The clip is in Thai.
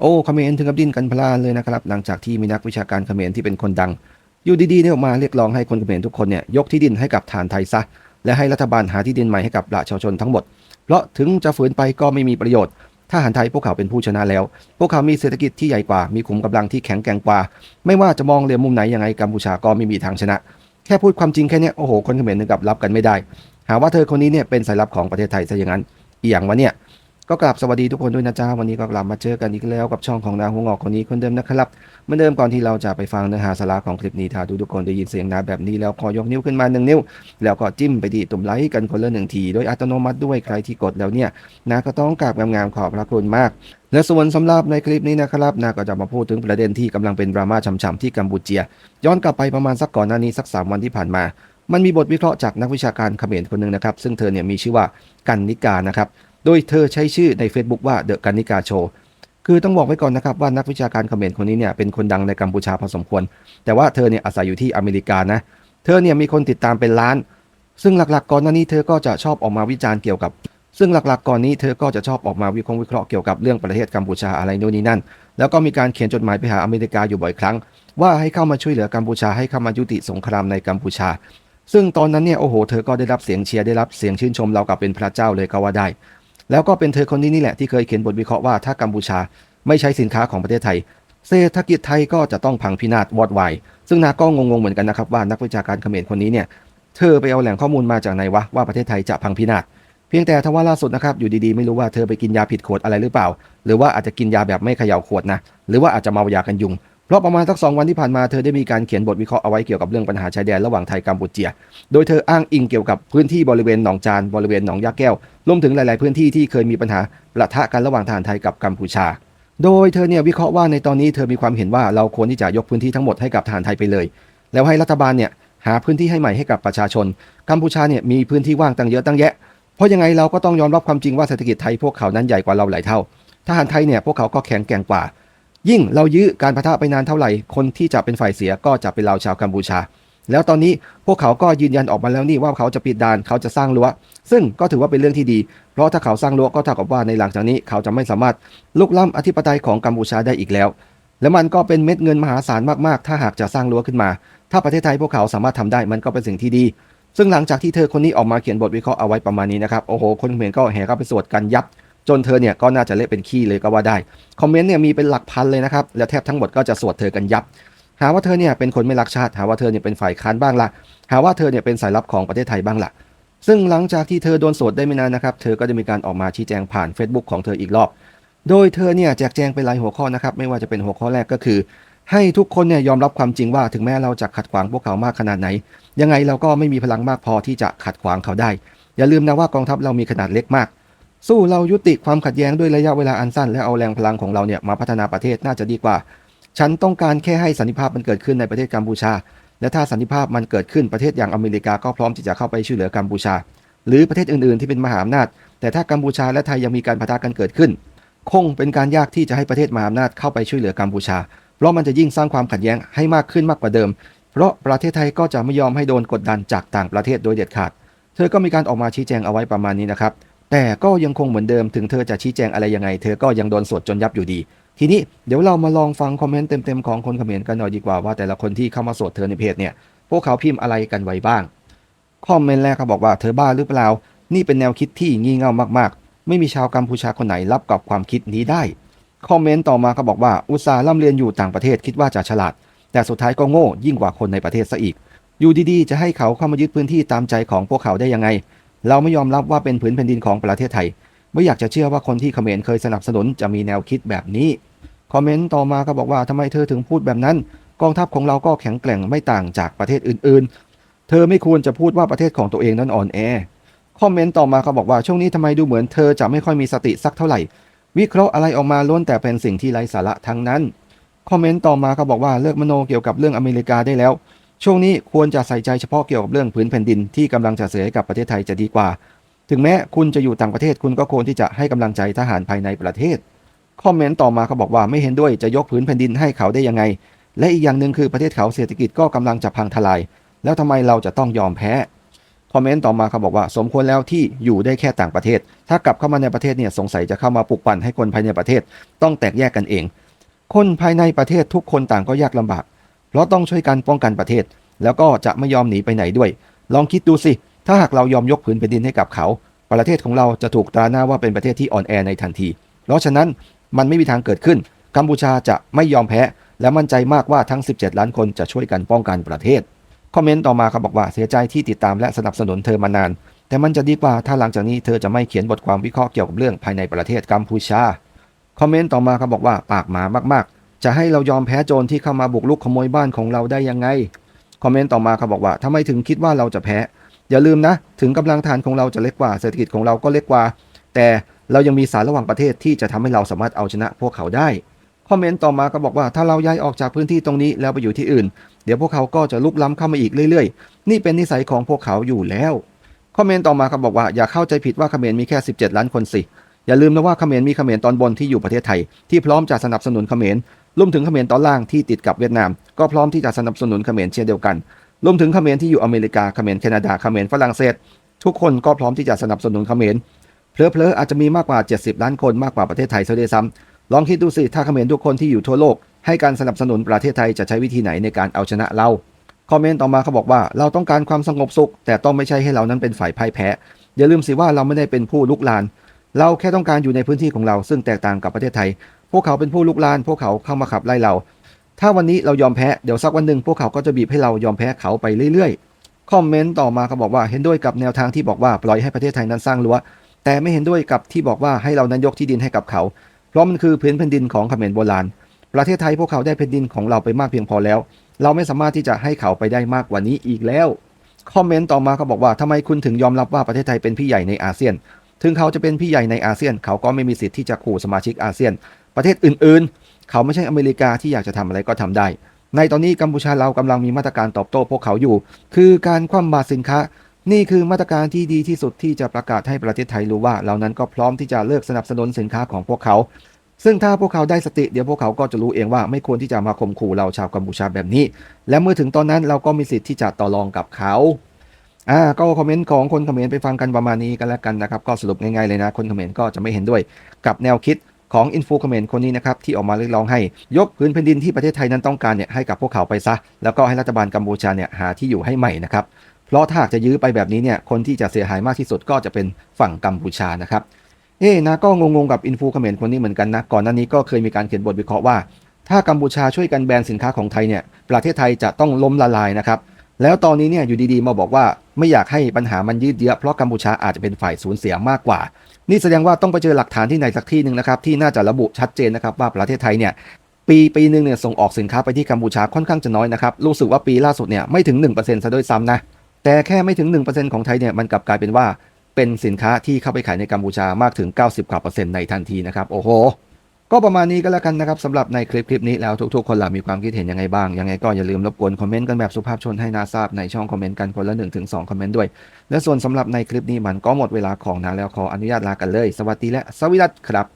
โอ้เขมรถึงกับดิ้นกันพลานเลยนะครับ หลังจากที่มีนักวิชาการเขมรที่เป็นคนดัง อยู่ดีๆเนี่ยออกมาเรียกร้องให้คนเขมรทุกคนเนี่ยยกที่ดินให้กับฐานไทยซะ และให้รัฐบาลหาที่ดินใหม่ให้กับประชาชนทั้งหมด เพราะถึงจะฝืนไปก็ไม่มีประโยชน์ทหารไทยพวกเขาเป็นผู้ชนะแล้ว พวกเขามีเศรษฐกิจที่ใหญ่กว่า มีขุมกำลังที่แข็งแกร่งกว่า ไม่ว่าจะมองเหลี่ยมมุมไหนยังไงกัมพูชาก็ไม่มีทางชนะ แค่พูดความจริงแค่นี้โอ้โห คนเขมรถึงกับรับกันไม่ได้ หาว่าเธอคนนี้เนี่ยเป็นสายลับของประเทศไทยซะอย่างนั้น อีอย่างวะเนี่ย ก็กราบสวัสดีทุกคนด้วยนะจ๊ะวันนี้ก็กลับมาเจอกันอีกแล้วกับช่องของนาหัวงอกคนนี้คนเดิมนะครับเมื่อเดิมก่อนที่เราจะไปฟังเนื้อหาสาระของคลิปนี้ถ้าทุกคนได้ยินเสียงนาแบบนี้แล้วขอยกนิ้วขึ้นมาหนึ่งนิ้ว แล้วก็จิ้มไปที่ตุ่มไลค์กันคนละหนึ่งทีโดยอัตโนมัติด้วยใครที่กดแล้วเนี่ยนาก็ต้องกราบงามๆขอบพระคุณมากและส่วนสำหรับในคลิปนี้นะครับนาก็จะมาพูดถึงประเด็นที่กำลังเป็นดราม่าฉ่ำๆที่กัมพูเชีย ย้อนกลับไปประมาณสักก่อนหน้านี้สัก 3 วันที่ผ่านมา มันมีบทวิเคราะห์จากนักวิชาการเขมรคนหนึ่งนะครับ ซึ่งเธอเนี่ยมีชื่อว่ากันนิกานะครับ โดยเธอใช้ชื่อใน Facebook ว่าเดอะกันนิกาโชคือต้องบอกไว้ก่อนนะครับว่านักวิชาการเขมรคนนี้เนี่ยเป็นคนดังในกัมพูชาพอสมควร แต่ว่าเธอเนี่ยอาศัยอยู่ที่อเมริกานะ เธอเนี่ยมีคนติดตามเป็นล้าน ซึ่งหลักๆ ก่อนหน้านี้เธอก็จะชอบออกมาวิจารณ์เกี่ยวกับ ซึ่งหลักๆ ก่อนนี้เธอก็จะชอบออกมาวิเคราะห์วิเคราะห์เกี่ยวกับเรื่องประเทศกัมพูชาอะไรโน่นนี่นั่น แล้วก็มีการเขียนจดหมายไปหาอเมริกาอยู่บ่อยครั้ง ว่าให้เข้ามาช่วยเหลือกัมพูชาให้เข้ามายุติสงครามในกัมพูชา ซึ่งตอนนั้นเนี่ยโอ้โห เธอก็ได้รับเสียงเชียร์ได้รับเสียงชื่นชมเรากับเป็นพระเจ้าเลยก็ว่าได้ แล้วก็เป็นเธอคนนี้นี่แหละที่เคยเขียนบทวิเคราะห์ว่าถ้ากัมพูชาไม่ใช้สินค้าของประเทศไทย เศรษฐกิจไทยก็จะต้องพังพินาศวอดวายซึ่งนาก็งงๆเหมือนกันนะครับว่านักวิชาการเขมรคนนี้เนี่ยเธอไปเอาแหล่งข้อมูลมาจากไหนวะว่าประเทศไทยจะพังพินาศเพียงแต่ทว่าล่าสุดนะครับอยู่ดีๆไม่รู้ว่าเธอไปกินยาผิดขวดอะไรหรือเปล่า หรือว่าอาจจะกินยาแบบไม่เขย่าขวดนะหรือว่าอาจจะเมายากันยุง เพราะประมาณสักสองวันที่ผ่านมาเธอได้มีการเขียนบทวิเคราะห์เอาไว้เกี่ยวกับเรื่องปัญหาชายแดนระหว่างไทยกัมพูเชีย โดยเธออ้างอิงเกี่ยวกับพื้นที่บริเวณหนองจานบริเวณหนองยาแก้วรวมถึงหลาย ๆ พื้นที่ที่เคยมีปัญหาประทะกันระหว่างทหารไทยกับกัมพูชา โดยเธอเนี่ยวิเคราะห์ว่าในตอนนี้เธอมีความเห็นว่าเราควรที่จะยกพื้นที่ทั้งหมดให้กับทหารไทยไปเลย แล้วให้รัฐบาลเนี่ยหาพื้นที่ให้ใหม่ให้กับประชาชน กัมพูชาเนี่ยมีพื้นที่ว่างตั้งเยอะตั้งแยะ เพราะยังไงเราก็ต้องยอมรับความจริงว่าเศรษฐกิจไทยพวกเขานั้นใหญ่กว่าเราหลายเท่า ทหารไทยเนี่ยพวกเขาก็แข็งแกร่งกว่า ยิ่งเรายื้อการพะทะไปนานเท่าไหร่ คนที่จะเป็นฝ่ายเสียก็จะเป็นเราชาวกัมพูชา แล้วตอนนี้พวกเขาก็ยืนยันออกมาแล้วนี่ว่าเขาจะปิดด่านเขาจะสร้างรั้ว ซึ่งก็ถือว่าเป็นเรื่องที่ดี เพราะถ้าเขาสร้างรั้วก็เท่ากับว่าในหลังจากนี้เขาจะไม่สามารถลุกล้ำอธิปไตยของกัมพูชาได้อีกแล้ว และมันก็เป็นเม็ดเงินมหาศาลมากๆ ถ้าหากจะสร้างรั้วขึ้นมา ถ้าประเทศไทยพวกเขาสามารถทำได้มันก็เป็นสิ่งที่ดีซึ่งหลังจากที่เธอคนนี้ออกมาเขียนบทวิเคราะห์เอาไว้ประมาณนี้นะครับ โอ้โห คนเขมรก็แห่เข้าไปสวดกันยับ จนเธอเนี่ยก็น่าจะเละเป็นขี้เลยก็ว่าได้ คอมเมนต์เนี่ยมีเป็นหลักพันเลยนะครับ และแทบทั้งหมดก็จะสวดเธอกันยับ หาว่าเธอเนี่ยเป็นคนไม่รักชาติ หาว่าเธอเนี่ยเป็นฝ่ายค้านบ้างละหาว่าเธอเนี่ยเป็นสายลับของประเทศไทยบ้างละซึ่งหลังจากที่เธอโดนสวดได้ไม่นานนะครับ เธอก็จะมีการออกมาชี้แจงผ่าน Facebook ของเธออีกรอบ โดยเธอเนี่ยแจกแจงไปหลายหัวข้อนะครับ ไม่ว่าจะเป็นหัวข้อแรกก็คือ ให้ทุกคนเนี่ยยอมรับความจริงว่าถึงแม้เราจะขัดขวางพวกเขามากขนาดไหน ยังไงเราก็ไม่มีพลังมากพอที่จะขัดขวางเขาได้ อย่าลืมนะว่ากองทัพเรามีขนาดเล็กมาก สู้เรายุติความขัดแย้งด้วยระยะเวลาอันสั้นและเอาแรงพลังของเราเนี่ยมาพัฒนาประเทศน่าจะดีกว่า ฉันต้องการแค่ให้สันติภาพมันเกิดขึ้นในประเทศกัมพูชา และถ้าสันติภาพมันเกิดขึ้นประเทศอย่างอเมริกาก็พร้อมที่จะเข้าไปช่วยเหลือกัมพูชา หรือประเทศอื่นๆที่เป็นมหาอำนาจ แต่ถ้ากัมพูชาและไทยยังมีการพะทะกันเกิดขึ้น คงเป็นการยากที่จะให้ประเทศมหาอำนาจเข้าไปช่วยเหลือกัมพูชา เพราะมันจะยิ่งสร้างความขัดแย้งให้มากขึ้นมากกว่าเดิม เพราะประเทศไทยก็จะไม่ยอมให้โดนกดดันจากต่างประเทศโดยเด็ดขาด เธอก็มีการออกมาชี้แจงเอาไว้ประมาณนี้นะครับ แต่ก็ยังคงเหมือนเดิมถึงเธอจะชี้แจงอะไรยังไง เธอก็ยังโดนสวดจนยับอยู่ดี ทีนี้เดี๋ยวเรามาลองฟังคอมเมนต์เต็มๆของคนเขมรกันหน่อยดีกว่าว่าแต่ละคนที่เข้ามาสวดเธอในเพจเนี่ยพวกเขาพิมพ์อะไรกันไว้บ้างคอมเมนต์แรกเขาบอกว่าเธอบ้าหรือเปล่า นี่เป็นแนวคิดที่งี่เง่ามากๆ ไม่มีชาวกัมพูชาคนไหนรับกับความคิดนี้ได้คอมเมนต์ต่อมาเขาบอกว่าอุตสาห์ร่ำเรียนอยู่ต่างประเทศคิดว่าจะฉลาด แต่สุดท้ายก็โง่ยิ่งกว่าคนในประเทศซะอีก อยู่ดีๆ จะให้เขาเข้ามายึดพื้นที่ตามใจของพวกเขาได้ยังไง เราไม่ยอมรับว่าเป็นผืนแผ่นดินของประเทศไทย ไม่อยากจะเชื่อว่าคนที่เขมรเคยสนับสนุนจะมีแนวคิดแบบนี้ คอมเมนต์ต่อมาก็บอกว่าทำไมเธอถึงพูดแบบนั้น กองทัพของเราก็แข็งแกร่งไม่ต่างจากประเทศอื่นๆ เธอไม่ควรจะพูดว่าประเทศของตัวเองนั้นอ่อนแอ คอมเมนต์ต่อมาเขาบอกว่าช่วงนี้ทำไมดูเหมือนเธอจะไม่ค่อยมีสติสักเท่าไหร่ วิเคราะห์อะไรออกมาล้วนแต่เป็นสิ่งที่ไร้สาระทั้งนั้น คอมเมนต์ต่อมาเขาบอกว่าเลิกมโนเกี่ยวกับเรื่องอเมริกาได้แล้ว ช่วงนี้ควรจะใส่ใจเฉพาะเกี่ยวกับเรื่องพื้นแผ่นดินที่กำลังจะเสียให้กับประเทศไทยจะดีกว่า ถึงแม้คุณจะอยู่ต่างประเทศคุณก็ควรที่จะให้กำลังใจทหารภายในประเทศ คอมเมนต์ต่อมาเขาบอกว่าไม่เห็นด้วยจะยกพื้นแผ่นดินให้เขาได้ยังไง และอีกอย่างหนึ่งคือประเทศเขาเศรษฐกิจก็กำลังจะพังทลาย แล้วทำไมเราจะต้องยอมแพ้คอมเมนต์ต่อมาเขาบอกว่าสมควรแล้วที่อยู่ได้แค่ต่างประเทศ ถ้ากลับเข้ามาในประเทศเนี่ยสงสัยจะเข้ามาปลุกปั่นให้คนภายในประเทศ ต้องแตกแยกกันเอง คนภายในประเทศทุกคนต่างก็ยากลำบาก เราต้องช่วยกันป้องกันประเทศ แล้วก็จะไม่ยอมหนีไปไหนด้วย ลองคิดดูสิ ถ้าหากเรายอมยกผืนแผ่นดินให้กับเขา ประเทศของเราจะถูกตราหน้าว่าเป็นประเทศที่อ่อนแอในทันที เพราะฉะนั้นมันไม่มีทางเกิดขึ้น กัมพูชาจะไม่ยอมแพ้ และมั่นใจมากว่าทั้ง 17 ล้านคนจะช่วยกันป้องกันประเทศ คอมเมนต์ต่อมาเขาบอกว่าเสียใจที่ติดตามและสนับสนุนเธอมานาน แต่มันจะดีกว่าถ้าหลังจากนี้เธอจะไม่เขียนบทความวิเคราะห์เกี่ยวกับเรื่องภายในประเทศกัมพูชา คอมเมนต์ต่อมาเขาบอกว่าปากหมามากๆ จะให้เรายอมแพ้โจรที่เข้ามาบุกรุกขโมยบ้านของเราได้ยังไง คอมเมนต์ต่อมาเขาบอกว่าทำไมถึงคิดว่าเราจะแพ้ อย่าลืมนะ ถึงกำลังทานของเราจะเล็กกว่าเศรษฐกิจของเราก็เล็กกว่า แต่เรายังมีสารระหว่างประเทศที่จะทำให้เราสามารถเอาชนะพวกเขาได้ คอมเมนต์ต่อมาก็บอกว่าถ้าเราย้ายออกจากพื้นที่ตรงนี้แล้วไปอยู่ที่อื่น เดี๋ยวพวกเขาก็จะลุกล้ำเข้ามาอีกเรื่อยๆ นี่เป็นนิสัยของพวกเขาอยู่แล้ว คอมเมนต์ต่อมาก็บอกว่าอย่าเข้าใจผิดว่าเขมรมีแค่ 17 ล้านคนสิอย่าลืมนะว่าเขมรมีเขมรตอนบนที่อยู่ประเทศไทย ที่พร้อมจะสนับสนุนเขมร รวมถึงเขมรตอนล่างที่ติดกับเวียดนาม ก็พร้อมที่จะสนับสนุนเขมรเช่นเดียวกัน รวมถึงเขมรที่อยู่อเมริกาเขมรแคนาดาเขมรฝรั่งเศส ทุกคนก็พร้อมที่จะสนับสนุนเขมรเพลอๆอาจจะมีมากกว่า 70 ล้านคนมากกว่าประเทศไทยซะด้วยซ้ำลองคิดดูสิถ้าเขมรทุกคนที่อยู่ทั่วโลก ให้การสนับสนุนประเทศไทยจะใช้วิธีไหนในการเอาชนะเราคอมเมนต์ต่อมาเขาบอกว่าเราต้องการความสงบสุข แต่ต้องไม่ใช่ให้เรานั้นเป็นฝ่ายพ่ายแพ้อย่าลืมสิว่าเราไม่ได้เป็นผู้ลุกลาน เราแค่ต้องการอยู่ในพื้นที่ของเราซึ่งแตกต่างกับประเทศไทย พวกเขาเป็นผู้ลุกลาน พวกเขาเข้ามาขับไล่เรา ถ้าวันนี้เรายอมแพ้ เดี๋ยวสักวันหนึ่งพวกเขาก็จะบีบให้เรายอมแพ้เขาไปเรื่อยๆ คอมเมนต์ต่อมาเขาบอกว่าเห็นด้วยกับแนวทางที่บอกว่าปล่อยให้ประเทศไทยนั้นสร้างรั้ว แต่ไม่เห็นด้วยกับที่บอกว่าให้เรานั้นยกที่ดินให้กับเขา เพราะมันคือพื้นแผ่นดินของเขมรโบราณ ประเทศไทยพวกเขาได้แผ่นดินของเราไปมากเพียงพอแล้ว เราไม่สามารถที่จะให้เขาไปได้มากกว่านี้อีกแล้ว คอมเมนต์ต่อมาเขาบอกว่าทำไมคุณถึงยอมรับว่าประเทศไทยเป็นพี่ใหญ่ในอาเซียน ถึงเขาจะเป็นพี่ใหญ่ในอาเซียน เขาก็ไม่มีสิทธิ์ที่จะขู่สมาชิกอาเซียน ประเทศอื่นๆ เขาไม่ใช่อเมริกาที่อยากจะทำอะไรก็ทำได้ ในตอนนี้กัมพูชาเรากำลังมีมาตรการตอบโต้พวกเขาอยู่ คือการคว่ำบาตรสินค้า นี่คือมาตรการที่ดีที่สุดที่จะประกาศให้ประเทศไทยรู้ว่าเรานั้นก็พร้อมที่จะเลิกสนับสนุนสินค้าของพวกเขา ซึ่งถ้าพวกเขาได้สติเดี๋ยวพวกเขาก็จะรู้เองว่าไม่ควรที่จะมาข่มขู่เราชาวกัมพูชาแบบนี้ และเมื่อถึงตอนนั้นเราก็มีสิทธิ์ที่จะต่อรองกับเขาอ่าก็คอมเมนต์ของคนเขมรไปฟังกันประมาณนี้กันแล้วกันนะครับ ก็สรุปง่ายๆเลยนะ คนเขมรก็จะไม่เห็นด้วยกับแนวคิด ของอินฟูเขมรคนนี้นะครับที่ออกมาเรียกร้องให้ยกพื้นแผ่นดินที่ประเทศไทยนั้นต้องการเนี่ยให้กับพวกเขาไปซะ แล้วก็ให้รัฐบาลกัมพูชาเนี่ยหาที่อยู่ให้ใหม่นะครับเพราะถ้าหากจะยื้อไปแบบนี้เนี่ยคนที่จะเสียหายมากที่สุดก็จะเป็นฝั่งกัมพูชานะครับเอ๊นะก็งงๆกับอินฟูเขมรคนนี้เหมือนกันนะก่อนหน้านี้ก็เคยมีการเขียนบทวิเคราะห์ว่า ถ้ากัมพูชาช่วยกันแบนสินค้าของไทยเนี่ยประเทศไทยจะต้องล้มละลายนะครับแล้วตอนนี้เนี่ยอยู่ดีๆมาบอกว่าไม่อยากให้ปัญหามันยืดเยื้อเพราะกัมพูชาอาจจะเป็นฝ่ายสูญเสียมากกว่า นี่แสดงว่าต้องไปเจอหลักฐานที่ไหนสักที่หนึ่งนะครับที่น่าจะระบุชัดเจนนะครับว่าประเทศไทยเนี่ยปีปีหนึ่งเนี่ยส่งออกสินค้าไปที่กัมพูชาค่อนข้างจะน้อยนะครับรู้สึกว่าปีล่าสุดเนี่ยไม่ถึง1%ซะด้วยซ้ำนะแต่แค่ไม่ถึง 1%ของไทยเนี่ยมันกลับกลายเป็นว่าเป็นสินค้าที่เข้าไปขายในกัมพูชามากถึง 90กว่าเปอร์เซ็นต์ในทันทีนะครับโอ้โห ก็ประมาณนี้ก็แล้วกันนะครับสำหรับในคลิปคลิปนี้แล้วทุกๆคนล่ะมีความคิดเห็นยังไงบ้างยังไงก็อย่าลืมรบกวนคอมเมนต์กันแบบสุภาพชนให้นาทราบในช่องคอมเมนต์กันคนละ1-2คอมเมนต์ด้วย และส่วนสำหรับในคลิปนี้มันก็หมดเวลาของนาแล้วขออนุญาตลากันเลย สวัสดีและสวัสดีครับ